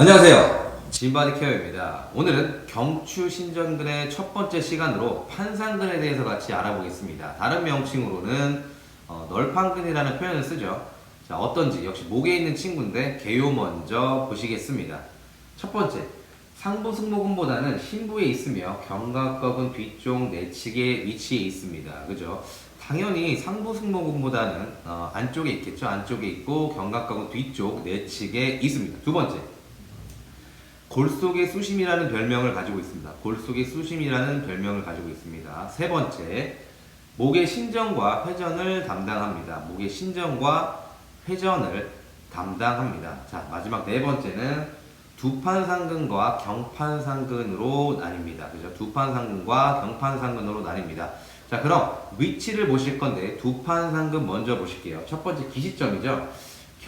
안녕하세요. 진바디 케어입니다. 오늘은 경추 신전근의 첫 번째 시간으로 판상근에 대해서 같이 알아보겠습니다. 다른 명칭으로는 어, 널판근이라는 표현을 쓰죠. 자, 어떤지 역시 목에 있는 친구인데 개요 먼저 보시겠습니다. 첫 번째, 상부 승모근보다는 신부에 있으며 견갑각은 뒤쪽 내측에 위치해 있습니다. 그죠? 당연히 상부 승모근보다는 어, 안쪽에 있겠죠. 안쪽에 있고 견갑각은 뒤쪽 내측에 있습니다. 두 번째, 골 속의 수심이라는 별명을 가지고 있습니다. 골 속의 수심이라는 별명을 가지고 있습니다. 세 번째, 목의 신전과 회전을 담당합니다. 목의 신전과 회전을 담당합니다. 자, 마지막 네 번째는 두판상근과 경판상근으로 나뉩니다. 그죠? 두판상근과 경판상근으로 나뉩니다. 자, 그럼 위치를 보실 건데 두판상근 먼저 보실게요. 첫 번째 기시점이죠.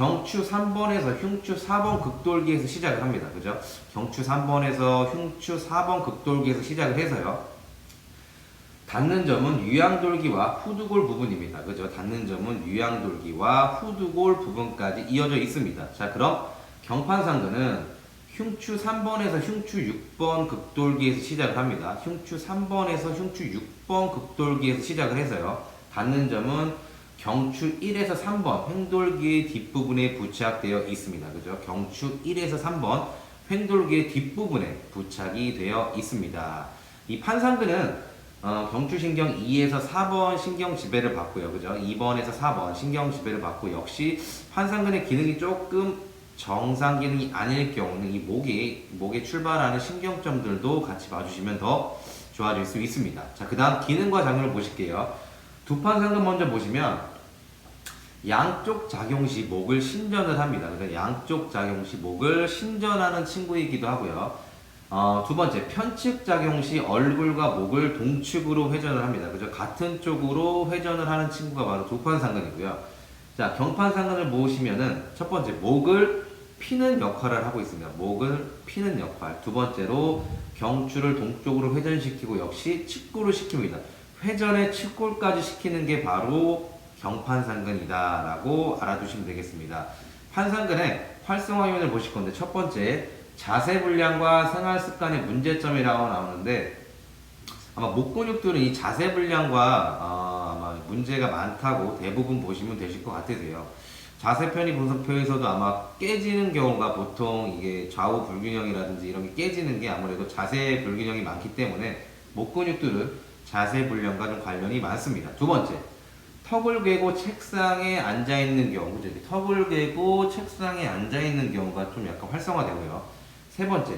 경추 3번에서 흉추 4번 극돌기에서 시작을 합니다. 그죠? 경추 3번에서 흉추 4번 극돌기에서 시작을 해서요. 닿는 점은 유양돌기와 후두골 부분입니다. 그죠? 닿는 점은 유양돌기와 후두골 부분까지 이어져 있습니다. 자, 그럼 경판상근은 흉추 3번에서 흉추 6번 극돌기에서 시작을 합니다. 흉추 3번에서 흉추 6번 극돌기에서 시작을 해서요. 닿는 점은 경추 1에서 3번 횡돌기의 뒷부분에 부착되어 있습니다. 그죠? 경추 1에서 3번 횡돌기의 뒷부분에 부착이 되어 있습니다. 이 판상근은 어, 경추신경 2에서 4번 신경 지배를 받고요. 그죠? 2번에서 4번 신경 지배를 받고 역시 판상근의 기능이 조금 정상 기능이 아닐 경우는 이 목이 목에 출발하는 신경점들도 같이 봐주시면 더 좋아질 수 있습니다. 자, 그다음 기능과 작용을 보실게요. 두 판 상근 먼저 보시면 양쪽 작용 시 목을 신전을 합니다. 그래서 양쪽 작용 시 목을 신전하는 친구이기도 하고요. 어, 두 번째 편측 작용 시 얼굴과 목을 동축으로 회전을 합니다. 그죠? 같은 쪽으로 회전을 하는 친구가 바로 두판 상근이고요. 자, 경판 상근을 보시면은 첫 번째 목을 피는 역할을 하고 있습니다. 목을 피는 역할. 두 번째로 경추를 동쪽으로 회전시키고 역시 측구를 시킵니다. 회전의 측골까지 시키는 게 바로 경판상근이다라고 알아두시면 되겠습니다. 판상근의 활성화 요인을 보실 건데 첫 번째 자세 불량과 생활 습관의 문제점이라고 나오는데 아마 목 근육들은 이 자세 불량과 어, 아마 문제가 많다고 대부분 보시면 되실 것 같으세요. 자세 편의 분석표에서도 아마 깨지는 경우가 보통 이게 좌우 불균형이라든지 이런 게 깨지는 게 아무래도 자세 불균형이 많기 때문에 목 근육들은 자세 불량과 좀 관련이 많습니다. 두 번째, 턱을 괴고 책상에 앉아 있는 경우, 그죠? 턱을 괴고 책상에 앉아 있는 경우가 좀 약간 활성화되고요. 세 번째,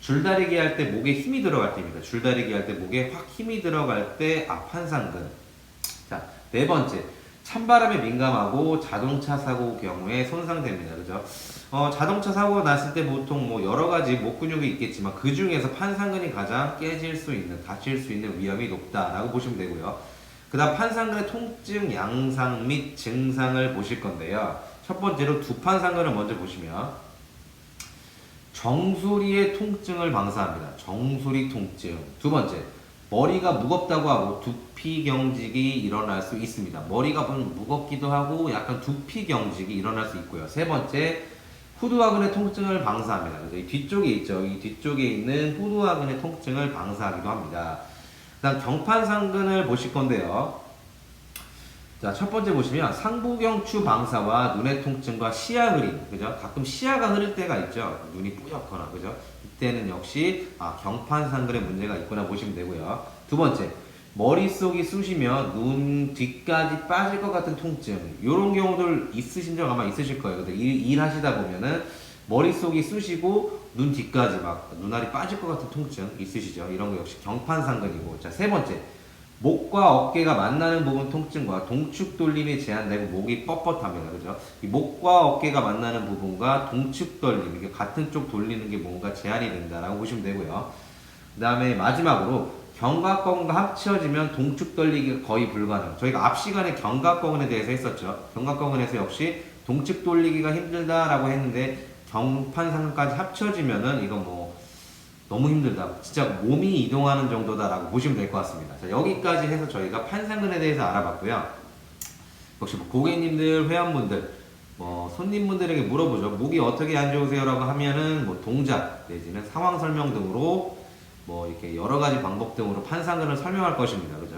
줄다리기 할 때 목에 힘이 들어갈 때입니다. 줄다리기 할 때 목에 확 힘이 들어갈 때 앞판상근. 자, 네 번째, 찬바람에 민감하고 자동차 사고 경우에 손상됩니다. 그죠? 어, 자동차 사고가 났을 때 보통 뭐 여러 가지 목 근육이 있겠지만 그 중에서 판상근이 가장 깨질 수 있는, 다칠 수 있는 위험이 높다라고 보시면 되고요. 그 다음 판상근의 통증, 양상 및 증상을 보실 건데요. 첫 번째로 두 판상근을 먼저 보시면 정수리의 통증을 방사합니다. 정수리 통증. 두 번째, 머리가 무겁다고 하고 두피 경직이 일어날 수 있습니다. 머리가 좀 무겁기도 하고 약간 두피 경직이 일어날 수 있고요. 세 번째, 후두화근의 통증을 방사합니다. 그래서 이 뒤쪽에 있죠. 이 뒤쪽에 있는 후두화근의 통증을 방사하기도 합니다. 그다음 경판상근을 보실 건데요. 자, 첫 번째 보시면 상부경추 방사와 눈의 통증과 시야 흐림, 그죠? 가끔 시야가 흐를 때가 있죠. 눈이 뿌옇거나, 그죠? 이때는 역시 아, 경판상근에 문제가 있구나 보시면 되고요. 두 번째, 머릿속이 쑤시며 눈 뒤까지 빠질 것 같은 통증. 이런 경우들 있으신 적 아마 있으실 거예요. 일, 일 하시다 보면은 머릿속이 쑤시고 눈 뒤까지 막 눈알이 빠질 것 같은 통증 있으시죠? 이런 거 역시 경판상근이고. 자, 세 번째. 목과 어깨가 만나는 부분 통증과 동축 돌림이 제한되고 목이 뻣뻣합니다. 그죠? 이 목과 어깨가 만나는 부분과 동축 돌림, 이게 같은 쪽 돌리는 게 뭔가 제한이 된다라고 보시면 되고요. 그 다음에 마지막으로 견갑거근과 합쳐지면 동축 돌리기가 거의 불가능. 저희가 앞 시간에 견갑거근에 대해서 했었죠. 견갑거근에서 역시 동축 돌리기가 힘들다라고 했는데 경판상까지 합쳐지면은 이거 뭐 너무 힘들다. 진짜 몸이 이동하는 정도다라고 보시면 될 것 같습니다. 자, 여기까지 해서 저희가 판상근에 대해서 알아봤고요. 역시 뭐 고객님들, 회원분들 뭐 손님분들에게 물어보죠. 목이 어떻게 안 좋으세요라고 하면은 뭐 동작 내지는 상황 설명 등으로 뭐 이렇게 여러 가지 방법 등으로 판상근을 설명할 것입니다. 그죠?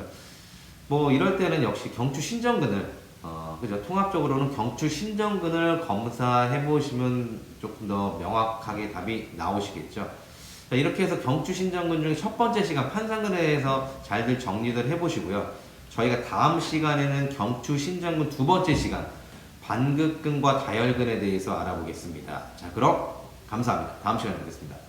뭐 이럴 때는 역시 경추 신전근을 어 그죠? 통합적으로는 경추 신전근을 검사해 보시면 조금 더 명확하게 답이 나오시겠죠. 자, 이렇게 해서 경추 신전근 중에 첫 번째 시간 판상근에 대해서 잘들 정리를 해 보시고요. 저희가 다음 시간에는 경추 신전근 두 번째 시간 반극근과 다혈근에 대해서 알아보겠습니다. 자, 그럼 감사합니다. 다음 시간에 뵙겠습니다.